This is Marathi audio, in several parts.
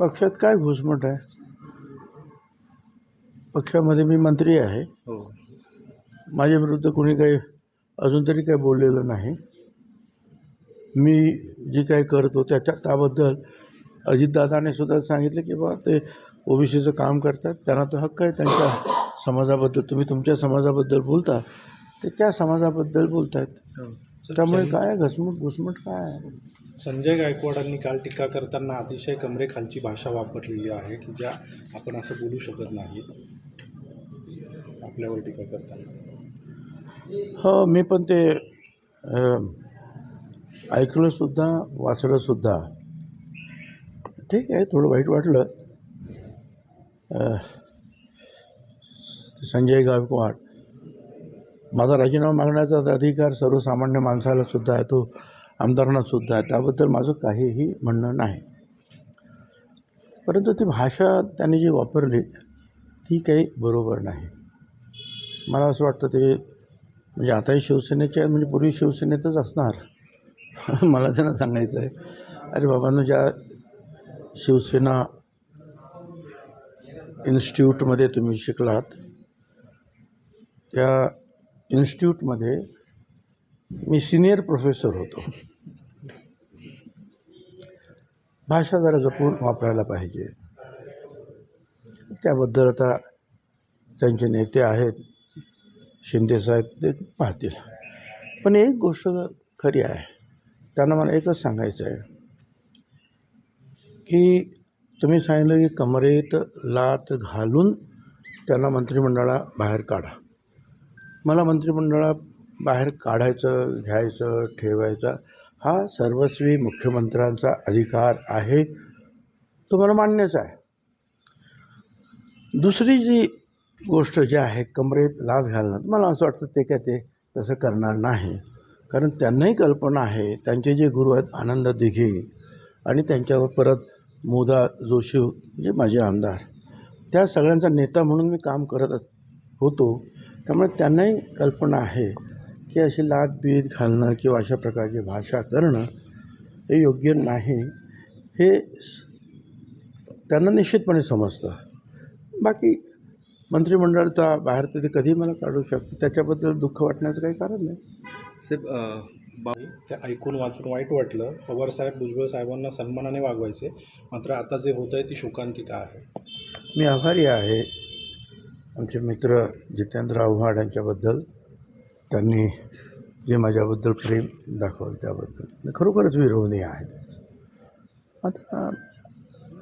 पक्षात काय घुसमट आहे? पक्षामध्ये मी मंत्री आहे. हो. माझ्या विरुद्ध कोणी काही अजून तरी काही बोललेलं नाही. मी जे काही करतो त्याच्या त्याबद्दल अजितदादाने सुद्धा सांगितलं की बा ते ओबीसीचं काम करतात त्यांना तो हक्क आहे त्यांच्या समाजाबद्दल. तुम्ही तुमच्या समाजाबद्दल बोलता ते त्या समाजाबद्दल बोलतायत. त्यामुळे काय घसमट घुसमट काय आहे? संजय गायकवाडांनी काल टीका करताना अतिशय कमरेखालची भाषा वापरलेली आहे की ज्या आपण असं बोलू शकत नाही. आपल्यावर टीका करताना. हो मी पण ते ऐकलंसुद्धा वाचलंसुद्धा ठीक आहे थोडं वाईट वाटलं. संजय गायकवाड माझा राजीनामा मागण्याचा अधिकार सर्वसामान्य माणसाला सुद्धा आहे तो आमदारांना सुद्धा आहे. त्याबद्दल माझं काहीही म्हणणं नाही. परंतु ती भाषा त्यांनी जी वापरली ती काही बरोबर नाही. मला असं वाटतं ते म्हणजे आताही शिवसेनेच्या म्हणजे पूर्वी शिवसेनेतच असणार. मला त्यांना सांगायचं आहे. अरे बाबांनो ज्या शिवसेना इन्स्टिट्यूटमध्ये तुम्ही शिकलात त्या इन्स्टिट्यूटमध्ये मी सिनियर प्रोफेसर होतो. भाषा जरा जपून वापरायला पाहिजे. त्याबद्दल आता त्यांचे नेते आहेत शिंदेसाहेब ते पाहतील. पण एक गोष्ट खरी आहे त्यांना मला एकच सांगायचं आहे की तुम्ही सांगितलं की कमरेत लात घालून त्यांना मंत्रिमंडळा बाहेर काढा. मला मंत्रिमंडळा बाहेर काढायचं घ्यायचं ठेवायचं हा सर्वस्वी मुख्यमंत्र्यांचा अधिकार आहे तो मला मान्यच आहे. दुसरी जी गोष्ट जी आहे कमरेत लाच घालणं मला असं वाटतं ते काय ते तसं करणार नाही. कारण त्यांनाही कल्पना आहे त्यांचे जे गुरु आहेत आनंद दिघे आणि त्यांच्यावर परत मोदा जोशी जे माझे आमदार त्या सगळ्यांचा नेता म्हणून मी काम करत अस- होतो. त्यामुळे त्यांनाही कल्पना आहे की अशी लात बीत घालणं किंवा अशा प्रकारची भाषा करणं हे योग्य नाही. हे त्यांना निश्चितपणे समजतं. बाकी मंत्रिमंडळाचा बाहेर तर ते कधीही मला काढू शकतो. त्याच्याबद्दल दुःख वाटण्याचं काही कारण नाही. साहेब ते ऐकून वाचून वाईट वाटलं. पवारसाहेब भुजबळ साहेबांना सन्मानाने वागवायचे. मात्र आता जे होत आहे ती शोकांतिका आहे. मी आभारी आहे. आमचे मित्र जितेंद्र आव्हाड यांच्याबद्दल त्यांनी जे माझ्याबद्दल प्रेम दाखवलं त्याबद्दल. खरोखरच विरोधी आहेत आता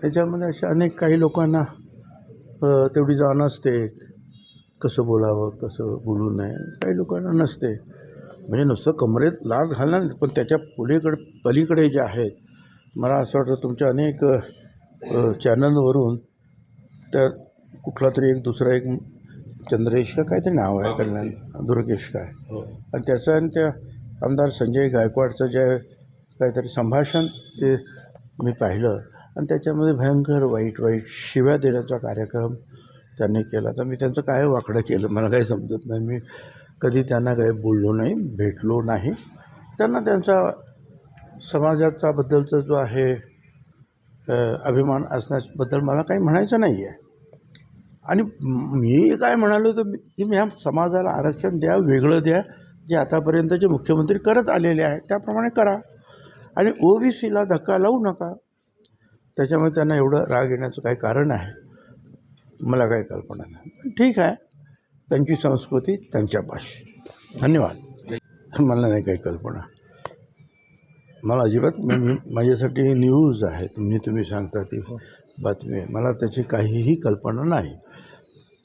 याच्यामध्ये अशा अनेक काही लोकांना तेवढी जाण असते कसं बोलावं कसं बोलू नये काही लोकांना नसते. म्हणजे नुसतं कमरेत लाच घालणार नाही, पण त्याच्या पुलीकडे पलीकडे जे आहेत मला असं वाटतं तुमच्या अनेक चॅनलवरून त्या कुठला तरी एक दुसरा एक चंद्रेश का काहीतरी नाव आहे कल्याण दुर्गेश काय हो. आणि त्याचं आणि त्या आमदार संजय गायकवाडचं जे काहीतरी संभाषण ते मी पाहिलं. आणि त्याच्यामध्ये भयंकर वाईट वाईट शिव्या देण्याचा कार्यक्रम त्यांनी केला. तर मी त्यांचं काय वाकडं केलं मला काही समजत नाही. मी कधी त्यांना काही बोललो नाही भेटलो नाही. त्यांना त्यांचा समाजाचा बद्दलचा जो आहे अभिमान असण्याबद्दल मला काही म्हणायचं नाही आहे आणि मी काय म्हणालो तर मी- की ह्या समाजाला आरक्षण द्या वेगळं द्या जे आतापर्यंतचे मुख्यमंत्री करत आलेले आहेत त्याप्रमाणे करा. आणि ओ बी सीला धक्का लावू नका. त्याच्यामुळे त्यांना एवढं राग येण्याचं काही कारण आहे. मला काही कल्पना नाही. ठीक आहे. त्यांची संस्कृती त्यांच्यापाशी. धन्यवाद. मला नाही काही कल्पना. मला अजिबात मी- माझ्यासाठी न्यूज आहे. तुम्ही तुम्ही सांगता ती. बातमी आहे. मला त्याची काहीही कल्पना नाही.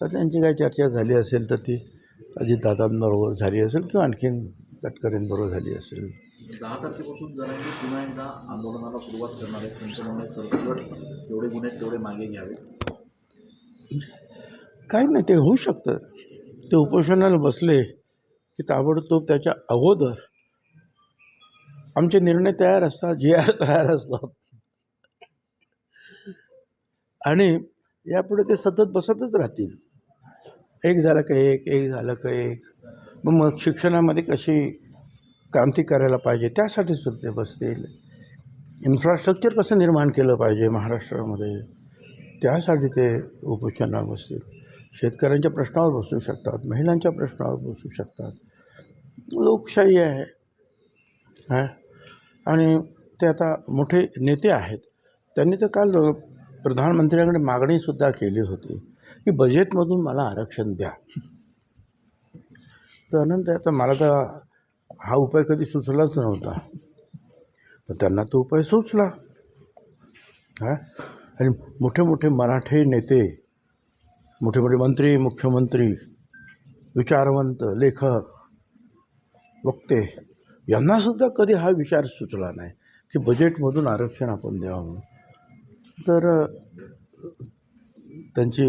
तर त्यांची काही चर्चा झाली असेल तर ती अजितदादांबरोबर झाली असेल किंवा आणखीन तटकरेंबरोबर झाली असेल. दहा तारखेपासून पुन्हा एकदा आंदोलनाला सुरुवात करणार आहेत त्यांचं म्हणणं आहे, सरसकट जेवढे गुन्हे तेवढे मागे घ्यावे. काही नाही ते होऊ शकतं. ते उपोषणाला बसले की ताबडतोब त्याच्या अगोदर आमचे निर्णय तयार असतात जे आर तयार असतात. आणि यापुढे ते सतत बसतच राहतील. एक झालं का एक एक झालं का एक. मग मग शिक्षणामध्ये कशी क्रांती करायला पाहिजे त्यासाठी सुद्धा ते बसतील. इन्फ्रास्ट्रक्चर कसं निर्माण केलं पाहिजे महाराष्ट्रामध्ये त्यासाठी ते उपोषणावर बसतील. शेतकऱ्यांच्या प्रश्नावर बसू शकतात महिलांच्या प्रश्नावर बसू शकतात. लोकशाही आहे. हां? आणि ते आता मोठे नेते आहेत. त्यांनी तर काल प्रधानमंत्र्यांकडे मागणीसुद्धा केली होती की बजेटमधून मला आरक्षण द्या. तर अनंत आता मला तर हा उपाय कधी सुचलाच नव्हता. पण त्यांना तो उपाय सुचला. हा? आणि मोठे मोठे मराठी नेते मोठे मोठे मंत्री मुख्यमंत्री विचारवंत लेखक वक्ते यांनासुद्धा कधी हा विचार सुचला नाही की बजेटमधून आरक्षण आपण द्यावं म्हणून. तर त्यांची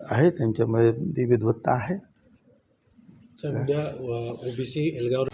आहे त्यांच्यामध्ये ती विद्वत्ता आहे. सगळ्या ओ बी ओबीसी एल्गावर